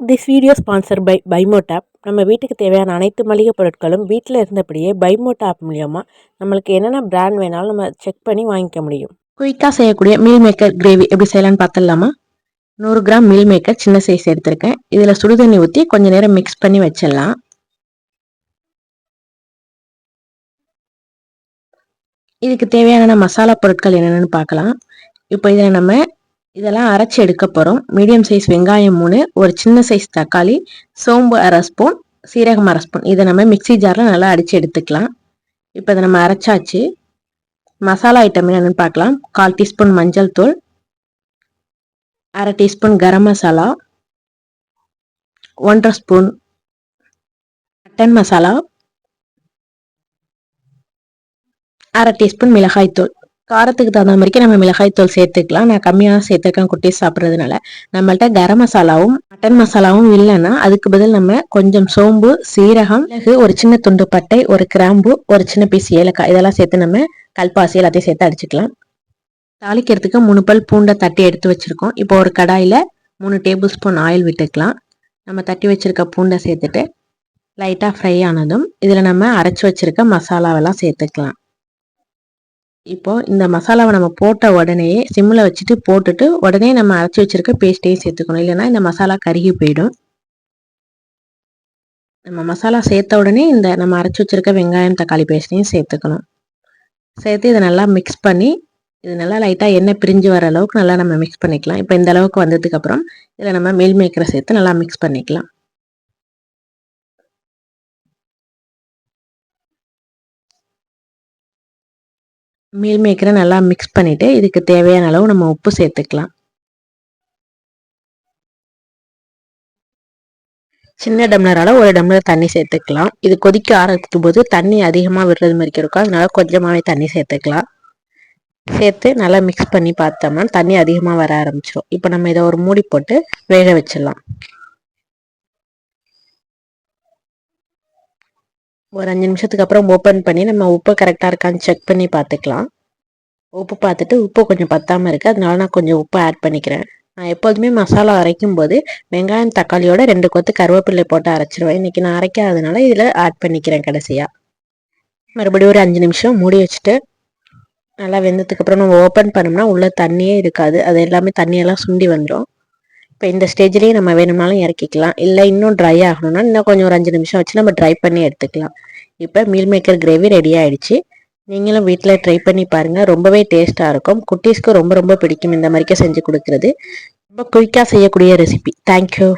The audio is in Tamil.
திஸ் வீடியோ ஸ்பான்சர் பை பைமோட்டாப் நம்ம வீட்டுக்கு தேவையான அனைத்து மளிகை பொருட்களும் வீட்டில் இருந்தபடியே பைமோட்டாப் மூலியமாக நம்மளுக்கு என்னென்ன பிராண்ட் வேணாலும் நம்ம செக் பண்ணி வாங்கிக்க முடியும். குயிக்காக செய்யக்கூடிய மீல் மேக்கர் கிரேவி எப்படி செய்யலாம்னு பார்த்துடலாமா? நூறு கிராம் மீல் மேக்கர் சின்ன சைஸ் எடுத்திருக்கேன். இதில் சுடுதண்ணி ஊற்றி கொஞ்சம் நேரம் மிக்ஸ் பண்ணி வச்சிடலாம். இதுக்கு தேவையான மசாலா பொருட்கள் என்னென்னு பார்க்கலாம். இப்போ இதில் நம்ம இதெல்லாம் அரைச்சி எடுக்க போகிறோம் மீடியம் சைஸ் வெங்காயம் மூணு ஒரு சின்ன சைஸ் தக்காளி சோம்பு அரை ஸ்பூன் சீரகம் அரை ஸ்பூன். இதை நம்ம மிக்சி ஜாரில் நல்லா அடித்து எடுத்துக்கலாம். இப்போ இதை நம்ம அரைச்சாச்சு. மசாலா ஐட்டம் என்னென்னு பார்க்கலாம். கால் டீஸ்பூன் மஞ்சள் தூள் அரை டீஸ்பூன் கரம் மசாலா ஒன்றரை ஸ்பூன் மட்டன் மசாலா அரை டீஸ்பூன் மிளகாய் தூள். காரத்துக்கு தகுந்த மாதிரிக்கு நம்ம மிளகாய்த்தூள் சேர்த்துக்கலாம். நான் கம்மியாக சேர்த்துருக்கேன் குட்டி சாப்பிட்றதுனால. நம்மள்ட்ட கரம் மசாலாவும் மட்டன் மசாலாவும் இல்லைன்னா அதுக்கு பதில் நம்ம கொஞ்சம் சோம்பு சீரகம் மிளகு ஒரு சின்ன துண்டு பட்டை ஒரு கிராம்பு ஒரு சின்ன பீஸ் ஏலக்காய் இதெல்லாம் சேர்த்து நம்ம கல்பாசி எல்லாத்தையும் சேர்த்து அடிச்சுக்கலாம். தாளிக்கிறதுக்கு மூணு பல் பூண்டை தட்டி எடுத்து வச்சுருக்கோம். இப்போ ஒரு கடாயில் மூணு டேபிள் ஸ்பூன் ஆயில் விட்டுக்கலாம். நம்ம தட்டி வச்சுருக்க பூண்டை சேர்த்துட்டு லைட்டாக ஃப்ரை ஆனதும் இதில் நம்ம அரைச்சி வச்சுருக்க மசாலாவெல்லாம் சேர்த்துக்கலாம். இப்போ இந்த மசாலாவை நம்ம போட்ட உடனே சிம்மில் வச்சுட்டு போட்டுட்டு உடனே நம்ம அரைச்சி வச்சிருக்க பேஸ்ட்டையும் சேர்த்துக்கணும். இல்லைன்னா இந்த மசாலா கருகி போயிடும். நம்ம மசாலா சேர்த்த உடனே இந்த நம்ம அரைச்சி வச்சிருக்க வெங்காயம் தக்காளி பேஸ்ட்டையும் சேர்த்துக்கணும். சேர்த்து இதை நல்லா மிக்ஸ் பண்ணி இது நல்லா லைட்டாக எண்ணெய் பிரிஞ்சு வர அளவுக்கு நல்லா நம்ம மிக்ஸ் பண்ணிக்கலாம். இப்போ இந்த அளவுக்கு வந்ததுக்கப்புறம் இதில் நம்ம மீல் மேக்கரை சேர்த்து நல்லா மிக்ஸ் பண்ணிக்கலாம். மீல் மேக்கரை நல்லா மிக்ஸ் பண்ணிவிட்டு இதுக்கு தேவையான அளவு நம்ம உப்பு சேர்த்துக்கலாம். சின்ன டம்ளரால் ஒரு டம்ளர் தண்ணி சேர்த்துக்கலாம். இது கொதிக்க ஆரம்பிக்கும் போது தண்ணி அதிகமாக விடுறது மாதிரி இருக்கும். அதனால கொஞ்சமாகவே தண்ணி சேர்த்துக்கலாம். சேர்த்து நல்லா மிக்ஸ் பண்ணி பார்த்தோம்னா தண்ணி அதிகமாக வர ஆரம்பிச்சிடும் இப்போ நம்ம இதை ஒரு மூடி போட்டு வேக வச்சிடலாம். ஒரு அஞ்சு நிமிஷத்துக்கு அப்புறம் ஓப்பன் பண்ணி நம்ம உப்பு கரெக்டாக இருக்கான்னு செக் பண்ணி பார்த்துக்கலாம். உப்பு பார்த்துட்டு உப்பு கொஞ்சம் பத்தாமல் இருக்குது அதனால நான் கொஞ்சம் உப்பு ஆட் பண்ணிக்கிறேன். நான் எப்போதுமே மசாலா அரைக்கும் போது வெங்காயம் தக்காளியோட ரெண்டு கொத்து கருவேப்பிள்ளை போட்டு அரைச்சிருவேன். இன்றைக்கி நான் அரைக்காததுனால இதில் ஆட் பண்ணிக்கிறேன் கடைசியாக மறுபடியும் ஒரு அஞ்சு நிமிஷம் மூடி வச்சுட்டு நல்லா வெந்ததுக்கப்புறம் நம்ம ஓப்பன் பண்ணோம்னா உள்ளே தண்ணியே இருக்காது. அது எல்லாமே தண்ணியெல்லாம் சுண்டி வந்துடும் இப்போ இந்த ஸ்டேஜ்லேயே நம்ம வேணும்னாலும் இறக்கிக்கலாம். இல்லை இன்னும் ட்ரை ஆகணும்னா இன்னும் கொஞ்சம் ஒரு அஞ்சு நிமிஷம் வச்சு நம்ம ட்ரை பண்ணி எடுத்துக்கலாம். இப்போ மீல் மேக்கர் கிரேவி ரெடி ஆயிடுச்சு. நீங்களும் வீட்டில் ட்ரை பண்ணி பாருங்கள் ரொம்பவே டேஸ்ட்டாக இருக்கும். குட்டீஸ்க்கு ரொம்ப ரொம்ப பிடிக்கும் இந்த மாதிரிக்கே செஞ்சு கொடுக்குறது. ரொம்ப குயிக்காக செய்யக்கூடிய ரெசிபி தேங்க்யூ